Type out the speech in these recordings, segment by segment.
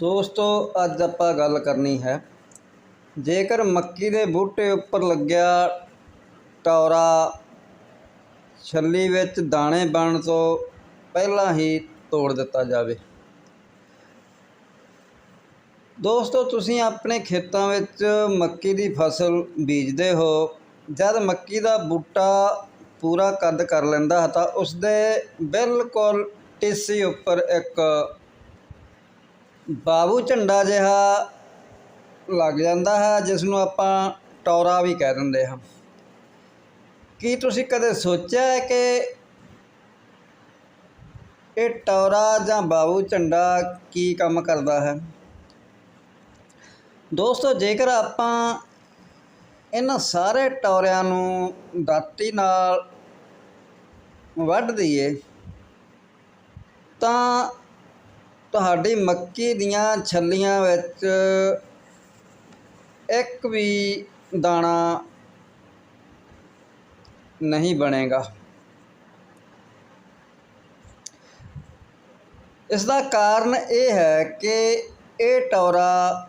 ਦੋਸਤੋ, ਅੱਜ ਆਪਾਂ ਗੱਲ ਕਰਨੀ ਹੈ, ਜੇਕਰ ਮੱਕੀ ਦੇ ਬੂਟੇ ਉੱਪਰ ਲੱਗਿਆ ਟੌਰਾ, ਛੱਲੀ ਵਿੱਚ ਦਾਣੇ ਬਣ ਤੋਂ ਪਹਿਲਾਂ ਹੀ ਤੋੜ ਦਿੱਤਾ ਜਾਵੇ। ਦੋਸਤੋ, ਤੁਸੀਂ ਆਪਣੇ ਖੇਤਾਂ ਵਿੱਚ ਮੱਕੀ ਦੀ ਫਸਲ ਬੀਜਦੇ ਹੋ, ਜਦ ਮੱਕੀ ਦਾ ਬੂਟਾ ਪੂਰਾ ਕੱਦ ਕਰ ਲੈਂਦਾ ਹੈ, ਤਾਂ ਉਸ ਦੇ ਬਿਲਕੁਲ ਟੀਸੀ ਉੱਪਰ ਇੱਕ ਬਾਬੂ ਝੰਡਾ ਜਿਹਾ ਲੱਗ ਜਾਂਦਾ ਹੈ ਜਿਸ ਨੂੰ ਆਪਾਂ ਟੌਰਾ ਵੀ ਕਹਿ ਦਿੰਦੇ ਹਾਂ। ਕੀ ਤੁਸੀਂ ਕਦੇ ਸੋਚਿਆ ਹੈ ਕਿ ਇਹ ਟੌਰਾ ਜਾਂ ਬਾਬੂ ਝੰਡਾ ਕੀ ਕੰਮ ਕਰਦਾ ਹੈ? ਦੋਸਤੋ, ਜੇਕਰ ਆਪਾਂ ਇਹਨਾਂ ਸਾਰੇ ਟੌਰਿਆਂ ਨੂੰ ਦਾਤੀ ਨਾਲ ਵੱਢ ਦਈਏ, ਤਾਂ ਤੁਹਾਡੀ ਮੱਕੀ ਦੀਆਂ ਛੱਲੀਆਂ ਵਿੱਚ ਇੱਕ ਵੀ ਦਾਣਾ ਨਹੀਂ ਬਣੇਗਾ। ਇਸ ਦਾ ਕਾਰਨ ਇਹ ਹੈ ਕਿ ਇਹ ਟੌਰਾ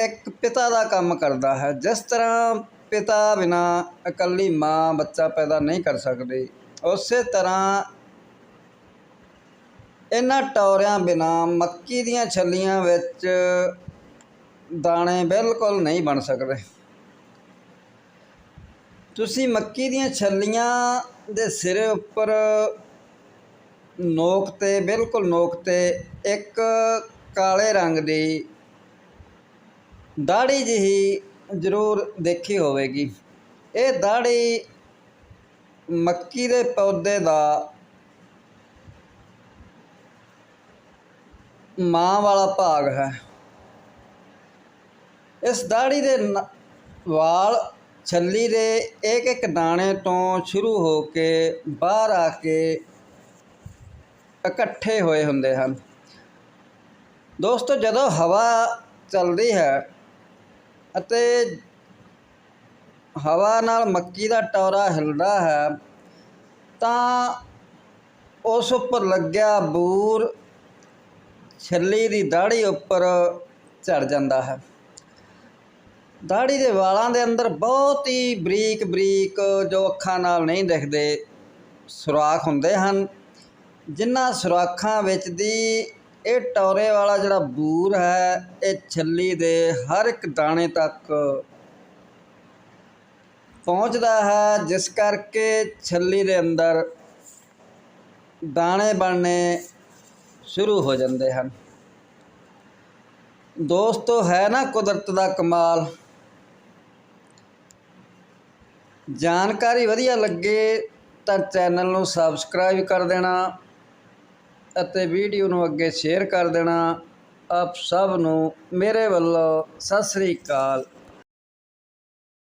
ਇੱਕ ਪਿਤਾ ਦਾ ਕੰਮ ਕਰਦਾ ਹੈ। ਜਿਸ ਤਰ੍ਹਾਂ ਪਿਤਾ ਬਿਨਾ ਇਕੱਲੀ ਮਾਂ ਬੱਚਾ ਪੈਦਾ ਨਹੀਂ ਕਰ ਸਕਦੀ, ਉਸੇ ਤਰ੍ਹਾਂ ਇਹਨਾਂ ਟੌਰਿਆਂ ਬਿਨਾ ਮੱਕੀ ਦੀਆਂ ਛੱਲੀਆਂ ਵਿੱਚ ਦਾਣੇ ਬਿਲਕੁਲ ਨਹੀਂ ਬਣ ਸਕਦੇ। ਤੁਸੀਂ ਮੱਕੀ ਦੀਆਂ ਛੱਲੀਆਂ ਦੇ ਸਿਰੇ ਉੱਪਰ ਨੋਕ ਤੇ, ਬਿਲਕੁਲ ਨੋਕ ਤੇ ਇੱਕ ਕਾਲੇ ਰੰਗ ਦੀ ਦਾੜੀ ਜਿਹੀ ਜ਼ਰੂਰ ਦੇਖੀ ਹੋਵੇਗੀ। ਇਹ ਦਾੜੀ ਮੱਕੀ ਦੇ ਪੌਦੇ ਦਾ ਮਾਂ ਵਾਲਾ ਭਾਗ ਹੈ। ਇਸ ਦਾੜੀ ਦੇ ਨ- ਵਾਲ ਛੱਲੀ ਦੇ ਇੱਕ ਇੱਕ ਦਾਣੇ ਤੋਂ ਸ਼ੁਰੂ ਹੋ ਕੇ ਬਾਹਰ ਆ ਕੇ ਇਕੱਠੇ ਹੋਏ ਹੁੰਦੇ ਹਨ। ਦੋਸਤੋ, ਜਦੋਂ ਹਵਾ ਚੱਲਦੀ ਹੈ ਅਤੇ ਹਵਾ ਨਾਲ ਮੱਕੀ ਦਾ ਟੌਰਾ ਹਿਲਦਾ ਹੈ ਤਾਂ ਉਸ ਉੱਪਰ ਲੱਗਿਆ ਬੂਰ ਛੱਲੀ ਦੀ ਦਾੜੀ ਉੱਪਰ ਝੜ ਜਾਂਦਾ ਹੈ। ਦਾੜੀ ਦੇ ਵਾਲਾਂ ਦੇ ਅੰਦਰ ਬਹੁਤ ਹੀ ਬਰੀਕ ਬਰੀਕ ਜੋ ਅੱਖਾਂ ਨਾਲ ਨਹੀਂ ਦਿਖਦੇ ਸੁਰਾਖ ਹੁੰਦੇ ਹਨ। ਜਿਨ੍ਹਾਂ ਸੁਰਾਖਾਂ ਵਿੱਚ ਦੀ ਇਹ ਟੌਰੇ ਵਾਲਾ ਜਿਹੜਾ ਬੂਰ ਹੈ, ਇਹ ਛੱਲੀ ਦੇ ਹਰ ਇੱਕ ਦਾਣੇ ਤੱਕ ਪਹੁੰਚਦਾ ਹੈ, ਜਿਸ ਕਰਕੇ ਛੱਲੀ ਦੇ ਅੰਦਰ ਦਾਣੇ ਬਣਨੇ ਸ਼ੁਰੂ ਹੋ ਜਾਂਦੇ ਹਨ। ਦੋਸਤੋ ਹੈ ਨਾ ਕੁਦਰਤ ਦਾ ਕਮਾਲ। ਜਾਣਕਾਰੀ ਵਧੀਆ ਲੱਗੇ ਤਾਂ ਚੈਨਲ ਨੂੰ ਸਬਸਕ੍ਰਾਈਬ ਕਰ ਦੇਣਾ ਅਤੇ ਵੀਡੀਓ ਨੂੰ ਅੱਗੇ ਸ਼ੇਅਰ ਕਰ ਦੇਣਾ। ਆਪ ਸਭ ਨੂੰ ਮੇਰੇ ਵੱਲੋਂ ਸਤਿ ਸ੍ਰੀ ਅਕਾਲ।